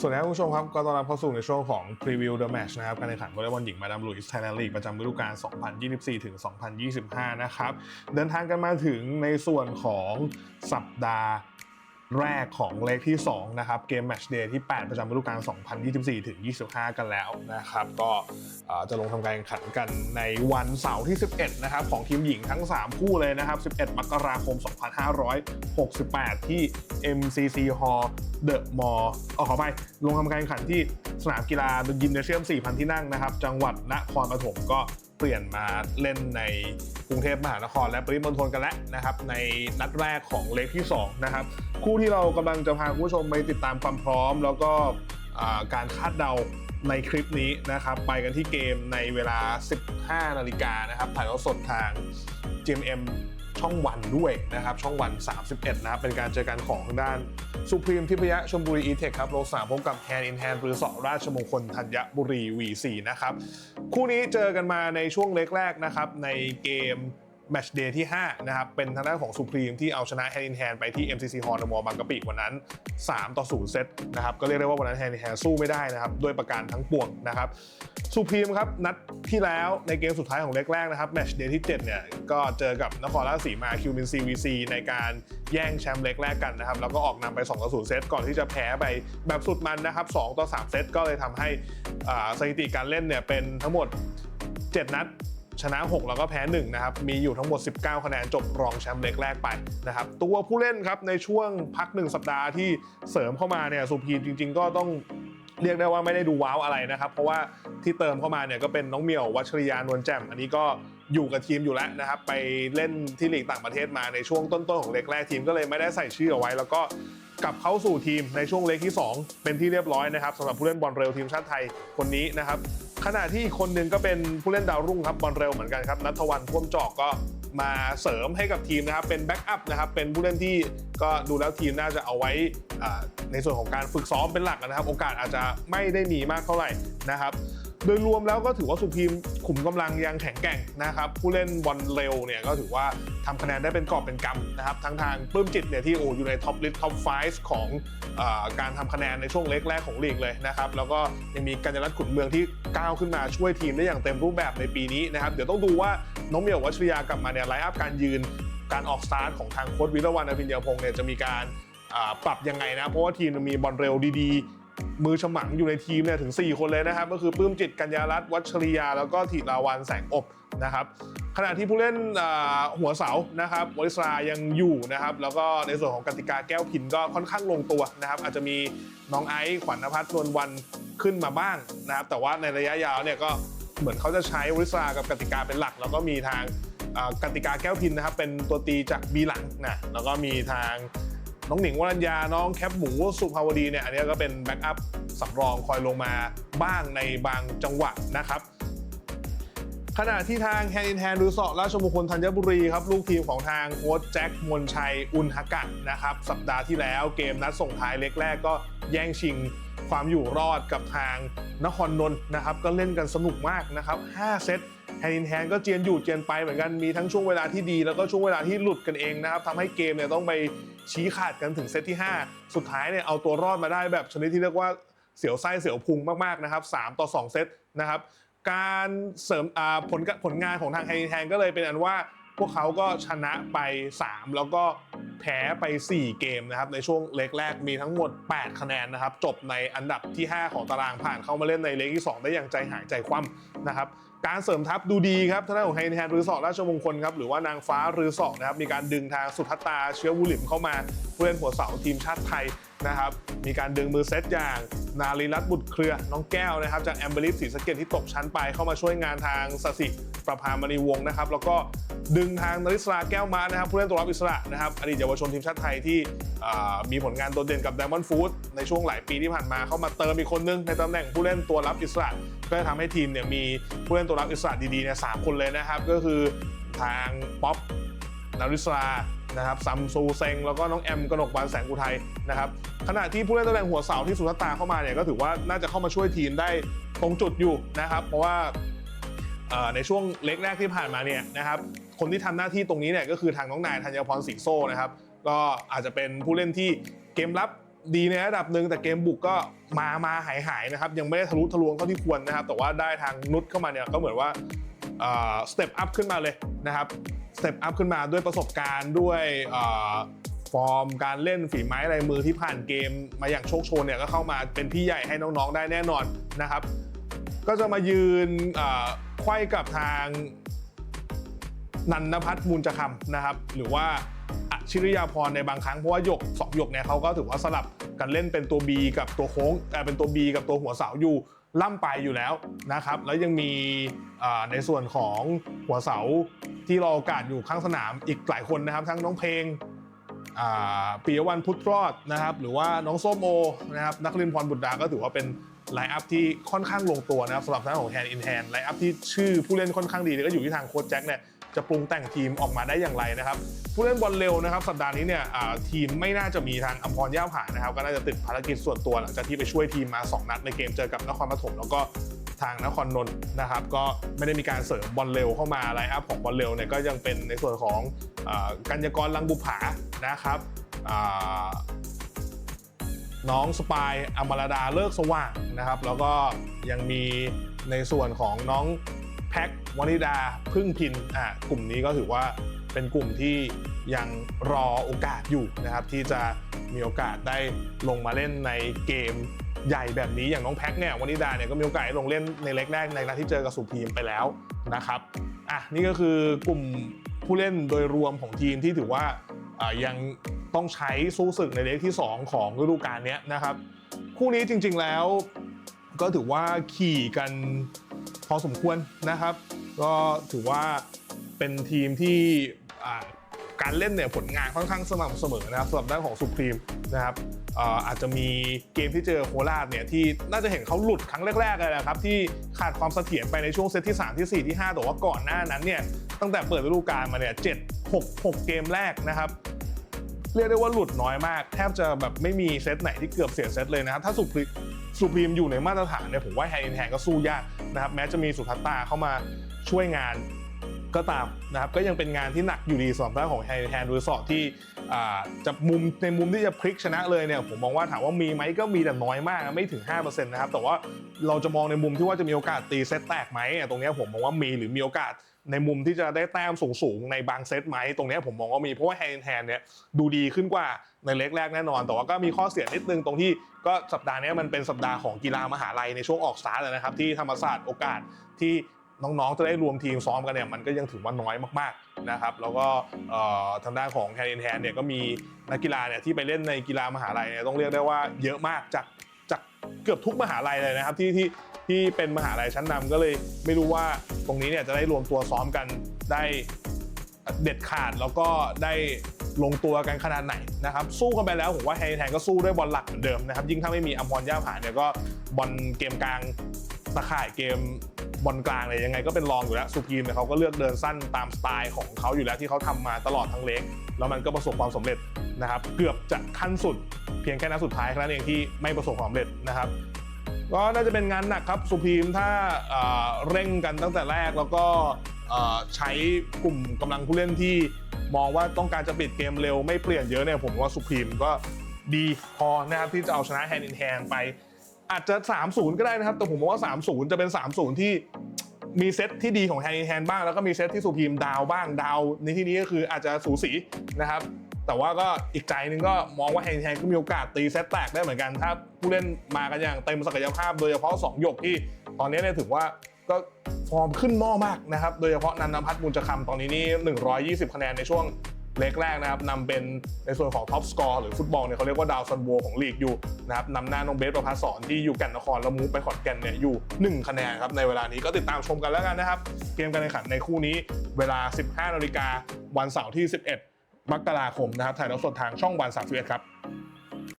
สวัสดีครับคุณผู้ชมครับก็ต้อนรับเข้าสู่ในช่วงของพรีวิวเดอะแมชนะครับการแข่งขันวอลเลย์บอลหญิงมาดามลุยส์ไทยแลนด์ลีกประจำฤดูกาล 2024 ถึง 2025 นะครับ เดินทางกันมาถึงในส่วนของสัปดาห์ แรกของเลขที่ 2 นะครับ เกมแมชเดย์ที่ 8 ประจำฤดูกาล 2024 ถึง 25 กันแล้วนะครับ ก็จะลงทำการแข่งขันกันในวันเสาร์ที่ 11 นะครับ ของทีมหญิงทั้ง 3 คู่เลยนะครับ 11 มกราคม 2568 ที่ MCC Hall The Mall เออขอไปลงทำการแข่งขันที่สนามกีฬายิมเนเชียม 4,000 ที่นั่งนะครับ จังหวัดนครปฐมก็ เปลี่ยนมาเล่นในกรุงเทพมหานคร และปริมณฑลกันแล้วนะครับ ในนัดแรกของเลกที่2นะครับคู่ที่เรากำลังจะพาคุณผู้ชมไปติดตามความพร้อม แล้วก็การคาดเดาในคลิปนี้นะครับ ไปกันที่เกมในเวลา 15 นาฬิกานะครับถ่ายทอดสดทาง GMM ช่องวันด้วยนะครับ ช่องวัน 31 นะครับ เป็นการเจอกันของทางด้านสุพรีมทิพยะชมบุรีอีเทคครับโลสามพบกับแฮนด์อินแฮนหรือสอราชมงคลธัญบุรี V4 นะครับ คู่นี้เจอกันมาในช่วงเล็กแรกนะครับ ในเกม แมชเดย์ที่ 5 นะครับ เป็นทางด้านของสุพรีมที่เอาชนะแฮนด์อินแฮนไปที่ MCC Hall ในมอบางกะปิวันนั้น 3 ต่อ 0 เซตนะครับ ก็เรียกได้ว่าวันนั้นแฮนด์อินแฮนสู้ไม่ได้นะครับ ด้วยประการทั้งปวงนะครับสุพรีมครับ นัดที่แล้วในเกมสุดท้ายของเล็กแรกนะครับแมชเดย์ที่ 7 เนี่ย ก็เจอกับนครราชสีมาคิวมินซีวีซีในการแย่งแชมป์เล็กแรกกันนะครับ แล้วก็ออกนำไป 2 ต่อ 0 เซตก่อนที่จะแพ้ไปแบบสุดมันนะครับ 2 ต่อ 3 เซตก็เลยทำให้อาสถิติการเล่นเนี่ยเป็นทั้งหมด 7 นัด ชนะ 6 แล้วก็แพ้1นะครับมีอยู่ทั้งหมด 19 คะแนนจบรองแชมป์เล็กแรกไปนะครับตัวผู้เล่นครับในช่วงพัก 1 สัปดาห์ที่เสริมเข้ามาเนี่ยสุพีจริง ๆ ก็ต้องเรียกได้ว่าไม่ได้ดูว้าวอะไรนะครับ เพราะว่าที่เติมเข้ามาเนี่ยก็เป็นน้องเมียววัชริยานวลแจ่มอันนี้ก็อยู่กับทีมอยู่แล้วนะครับ ไปเล่นที่ลีกต่างประเทศมาในช่วงต้นๆของเล็กแรกทีมก็เลยไม่ได้ใส่ชื่อเอาไว้ แล้วก็กลับเข้าสู่ทีมในช่วงเล็กที่ 2 เป็นที่เรียบร้อยนะครับสำหรับผู้เล่นบอลเร็วทีมชาติไทยคนนี้นะครับ ขณะที่อีกคนหนึ่งก็เป็นผู้เล่นดาวรุ่งครับบอลเร็วเหมือนกันครับนัทวันพ่วมจอกก็มาเสริมให้กับทีมนะครับเป็นแบ็กอัพนะครับเป็นผู้เล่นที่ก็ดูแล้วทีมน่าจะเอาไว้ในส่วนของการฝึกซ้อมเป็นหลักนะครับ โอกาสอาจจะไม่ได้มีมากเท่าไหร่นะครับ โดยรวมแล้วก็ถือว่าสุพีมขุมกำลังยังแข็งแกร่งนะครับผู้เล่นบอลเร็วเนี่ยก็ถือว่าทำคะแนนได้เป็นกอบเป็นกำนะครับทั้งทางปลื้มจิตเนี่ยที่โอ้อยู่ในท็อปลิสต์ท็อปไฟของอการทำคะแนนในช่วงเล็กแรกของลีกเลยนะครับแล้วก็ยังมีกัญญรัตน์ขุนเมืองที่ก้าวขึ้นมาช่วยทีมได้อย่างเต็มรูปแบบในปีนี้นะครับเดี๋ยวต้องดูว่าน้องเมียววัชริยากลับมาเนี่ยไลฟ์อัพการยืนการออกสตาร์ทของทางโค้ชวิรวันอภิญญาพงศ์เนี่ยจะมีการปรับยังไงนะเพราะว่าทีมมีบอลเร็วดีๆ มือฉมังอยู่ในทีมเนี่ยถึง 4 คนเลยนะครับ ก็คือปลื้มจิตกัญญารัตน์วัชริยา แล้วก็ธีราวันแสงอบนะครับขณะที่ผู้เล่นหัวเสานะครับวริสรายังอยู่นะครับ แล้วก็ในส่วนของกติกาแก้วพินก็ค่อนข้างลงตัวนะครับ อาจจะมีน้องไอซ์ขวัญนภัทรนวลวันขึ้นมาบ้างนะครับ แต่ว่าในระยะยาวเนี่ยก็เหมือนเขาจะใช้วริสรากับกติกาเป็นหลัก แล้วก็มีทางกติกาแก้วพินนะครับ เป็นตัวตีจากบีหลังนะแล้วก็มีทาง น้องหนิงวรัญญาน้องแคปหมูสุภาวดีเนี่ยอันนี้ก็เป็นแบ็กอัพสำรองคอยลงมาบ้างในบางจังหวะนะครับขณะที่ทางแฮนด์อินแฮนด์รูสอราชมงคลธัญบุรีครับลูกทีมของทางโค้ชแจ็คมนชัยอุนฮกะนะครับสัปดาห์ที่แล้วเกมนัดส่งท้ายเล็กแรกก็แย่งชิงความอยู่รอดกับทางนครนนท์นะครับก็เล่นกันสนุกมากนะครับ 5 เซต แฮนด์อินแฮนก็เจียนอยู่เจียนไปเหมือนกันมีทั้งช่วงเวลาที่ดี แล้วก็ช่วงเวลาที่หลุดกันเองนะครับทำให้เกมเนี่ยต้องไปชี้ขาดกันถึงเซตที่ 5 สุดท้ายเนี่ยเอาตัวรอดมาได้แบบชนิดที่เรียกว่าเสียวไส้เสียวพุงมากๆนะครับ3ต่อ 2 เซตนะครับการเสริมผลผลงานของทางไฮแทนก็เลยเป็นอันว่าพวกเขาก็ชนะไป 3 แล้วก็แพ้ไป 4 เกมนะครับในช่วงเล็กแรกมีทั้งหมด 8 คะแนนนะครับ จบในอันดับที่ 5 ของตารางผ่านเข้ามาเล่นในเล็กที่ 2 ได้อย่างใจหายใจคว่ำนะครับ การเสริมทัพดูดีครับทางด้านของไฮแทนรือสอราชมงคลครับหรือว่านางฟ้ารือสอนะครับมีการดึงทางสุทัตตาเชื้อวุลิมเข้ามาผู้เล่นหัวเสาทีมชาติไทยนะครับมีการดึงมือเซตอย่าง นาลีรัตบุตรเครือน้องแก้วนะครับจากแอมเบริสศรีสเกตที่ตกชั้นไปเข้ามาช่วยงานทางสสิ ประภามณีวงศ์นะครับ แล้วก็ดึงทางนริศราแก้วมานะครับผู้เล่นตัวรับอิสระนะครับอดีตเยาวชนทีมชาติไทยที่มีผลงานโดดเด่นกับ Diamond Food ในช่วงหลายปีที่ผ่านมาเข้ามาเติมอีกคนนึงในตำแหน่งผู้เล่นตัวรับอิสระ ก็จะทำให้ทีมเนี่ยมีผู้เล่นตัวรับอิสระดีๆเนี่ยสามคนเลยนะครับ ก็คือทางป๊อปนาริสรานะครับซัมซูเซงแล้วก็น้องแอมกนกวานแสงอุทัยนะครับขณะที่ผู้เล่นตำแหน่งหัวเสาที่สุทัตาเข้ามาเนี่ยก็ถือว่าน่าจะเข้ามาช่วยทีมได้ตรงจุดอยู่นะครับ เพราะว่า ในช่วงเล็กแรกที่ผ่านมาเนี่ยนะครับคนที่ทำหน้าที่ตรงนี้เนี่ยก็คือทางน้องนายธัญพรศรีโซ่นะครับก็อาจจะเป็นผู้เล่นที่เกมรับดีในระดับหนึ่งแต่เกมบุกก็มามาหายหายนะครับยังไม่ได้ทะลุทะลวงเท่าที่ควรนะครับ แต่ว่าได้ทางนุชเข้ามาเนี่ยก็เหมือนว่าสเต็ปอัพขึ้นมาเลยนะครับสเต็ปอัพขึ้นมาด้วยประสบการณ์ด้วยฟอร์มการเล่นฝีไม้ลายมือที่ผ่านเกมมาอย่างโชคโชนเนี่ยก็เข้ามาเป็นพี่ใหญ่ให้น้องๆได้แน่นอนนะครับ ก็จะมายืน เอ่อไขว้กับทางนันนพัฒน์มูลจะคำนะครับ หรือว่าอชิริยาพรในบางครั้งเพราะว่าหยกสองหยกเนี่ยเขาก็ถือว่าสลับกันเล่นเป็นตัว B กับตัวโค้งเอ่เป็นตัว B กับตัวหัวเสาอยู่ล่ำไปอยู่แล้วนะครับ แล้วยังมีในส่วนของหัวเสาที่รอโอกาสอยู่ข้างสนามอีกหลายคนนะครับ ทั้งน้องเพลงปิยวันพุทธรอดนะครับ หรือว่าน้องส้มโอนะครับนักเรียนพรบุตรดาก็ถือว่าเป็น ไลน์อัพที่ค่อนข้างลงตัวนะครับสำหรับทางของ Hand in Hand ไลน์อัพที่ชื่อผู้เล่นค่อนข้างดีแล้วก็อยู่ที่ทางโค้ชแจ็คเนี่ยจะปรุงแต่งทีมออกมาได้อย่างไรนะครับผู้เล่นบอลเร็วนะครับสัปดาห์นี้เนี่ยทีมไม่น่าจะมีทางอัมพรย่าผานะครับก็น่าจะติดภารกิจส่วนตัวหลังจากที่ไปช่วยทีมมา 2 นัดในเกมเจอกับนครปฐมแล้วก็ทางนครนนท์นะครับก็ไม่ได้มีการเสริมบอลเร็วเข้ามาไลน์อัพของบอลเร็วเนี่ยก็ยังเป็นในส่วนของอกัญญากรลังบุผานะครับ น้องสปายอมรดาเลิกสว่างนะครับ แล้วก็ยังมีในส่วนของน้องแพ็กวนิดาพึ่งพินอะกลุ่มนี้ก็ถือว่าเป็นกลุ่มที่ยังรอโอกาสอยู่นะครับ ที่จะมีโอกาสได้ลงมาเล่นในเกมใหญ่แบบนี้อย่างน้องแพ็กเนี่ยวนิดาเนี่ยก็มีโอกาสลงเล่นในเล็กแรกในนัดที่เจอกับสุพีมไปแล้วนะครับอะนี่ก็คือกลุ่มผู้เล่นโดยรวมของทีมที่ถือว่า ยังต้องใช้สู้ศึกในเลขที่ 2 ของฤดูกาลนี้นะครับ คู่นี้จริงๆแล้วก็ถือว่าขี่กันพอสมควรนะครับ ก็ถือว่าเป็นทีมที่การเล่นเนี่ยผลงานค่อนข้างสม่ำเสมอนะครับสำหรับด้านของสุพรีมนะครับอาจจะมีเกมที่เจอโคราชเนี่ยที่น่าจะเห็นเขาหลุดครั้งแรกๆเลยนะครับ ที่ขาดความเสถียรไปในช่วงเซตที่ 3 ที่ 4 ที่ 5 แต่ว่าก่อนหน้านั้นเนี่ยตั้งแต่เปิดฤดูกาลมาเนี่ย7 6 6 เกมแรกนะครับเรียกได้ว่าหลุดน้อยมาก แทบจะแบบไม่มีเซตไหนที่เกือบเสียเซตเลยนะครับถ้าสุพรีสุพรีมอยู่ในมาตรฐานเนี่ยผมว่าแฮนด์แฮนก็สู้ยากนะครับแม้จะมีสุทัศตาเข้ามาช่วยงานก็ตามนะครับก็ยังเป็นงานที่หนักอยู่ดีสำหรับด้านของแฮนด์แฮนโดยเฉพาะที่จะมุมในมุมที่จะพลิกชนะเลยเนี่ยผมมองว่าถามว่ามีไหมก็มีแต่น้อยมากไม่ถึง5%นะครับแต่ว่าเราจะมองในมุมที่ว่าจะมีโอกาสตีเซตแตกไหมตรงเนี้ยผมมองว่ามีหรือมีโอกาส ในมุมที่จะได้แต้มสูงๆ ในบางเซตไหมตรงนี้ผมมองว่ามีเพราะว่าแฮนด์แฮนเนี่ยดูดีขึ้นกว่าในเล็กแรกแน่นอน แต่ว่าก็มีข้อเสียนิดนึงตรงที่ก็สัปดาห์นี้มันเป็นสัปดาห์ของกีฬามหาลัยในช่วงออกสตาร์ทนะครับที่ธรรมศาสตร์โอกาสที่น้องๆ จะได้รวมทีมซ้อมกันเนี่ยมันก็ยังถือว่าน้อยมากๆนะครับแล้วก็ทางด้านของแฮนด์แฮนเนี่ยก็มีนักกีฬาเนี่ยที่ไปเล่นในกีฬามหาลัยเนี่ยต้องเรียกได้ว่าเยอะมากจากจาก เกือบทุกมหาลัยเลยนะครับที่ที่ที่เป็นมหาลัยชั้นนำก็เลยไม่รู้ว่าตรงนี้เนี่ยจะได้รวมตัวซ้อมกันได้เด็ดขาดแล้วก็ได้ลงตัวกันขนาดไหนนะครับสู้กันไปแล้วผมว่าแฮนแฮนก็สู้ด้วยบอลหลักเหมือนเดิมนะครับยิ่งถ้าไม่มีอัมพรย่าผาเนี่ยก็บอลเกมกลางตะข่ายเกมบอลกลางเนี่ยยังไงก็เป็นรองอยู่แล้วสุพีมเนี่ยเขาก็เลือกเดินสั้นตามสไตล์ของเขาอยู่แล้วที่เขาทำมาตลอดทั้งเล็ก แล้วมันก็ประสบความสำเร็จนะครับเกือบจะขั้นสุด เพียงแค่นัดสุดท้ายแค่นั้นเองที่ไม่ประสบความสำเร็จนะครับก็น่าจะเป็นงานหนักครับสุพีมถ้าเร่งกันตั้งแต่แรกแล้วก็ใช้กลุ่มกำลังผู้เล่นที่มองว่าต้องการจะปิดเกมเร็วไม่เปลี่ยนเยอะเนี่ยผมว่าสุพีมก็ดีพอนะครับที่จะเอาชนะแฮนด์อินแฮนไป อาจจะ 3-0 ก็ได้นะครับ แต่ผมมองว่า 3-0 จะเป็น 3-0 ที่มีเซตที่ดีของแฮนด์อินแฮนบ้างแล้วก็มีเซตที่สุพีมดาวบ้างดาวในที่นี้ก็คืออาจจะสูสีนะครับ แต่ว่าก็อีกใจนึงก็มองว่าแฮนด์แฮนก็มีโอกาสตีเซตแตกได้เหมือนกัน ถ้าผู้เล่นมากันอย่างเต็มศักยภาพ โดยเฉพาะ2หยกที่ตอนนี้เนี่ยถือว่าก็ฟอร์มขึ้นหม้อมากนะครับ โดยเฉพาะนันทพัฒน์บุญจคำตอนนี้นี่ 120 คะแนนในช่วงเล็กแรกนะครับนำเป็นในส่วนของท็อปสกอร์หรือฟุตบอลเนี่ยเขาเรียกว่าดาวซันโวของลีกอยู่นะครับนำหน้าน้องเบสประภาสอนที่อยู่แก่นนครแล้วมูไปขอนแก่นเนี่ยอยู่ 1 คะแนนครับในเวลานี้ก็ติดตามชมกันแล้วกันนะครับ เกมการแข่งขันในคู่นี้เวลา 15นาฬิกาวันเสาร์ที่ 11 มกราคมนะครับถ่ายทอดสดทางช่องวัน31ครับ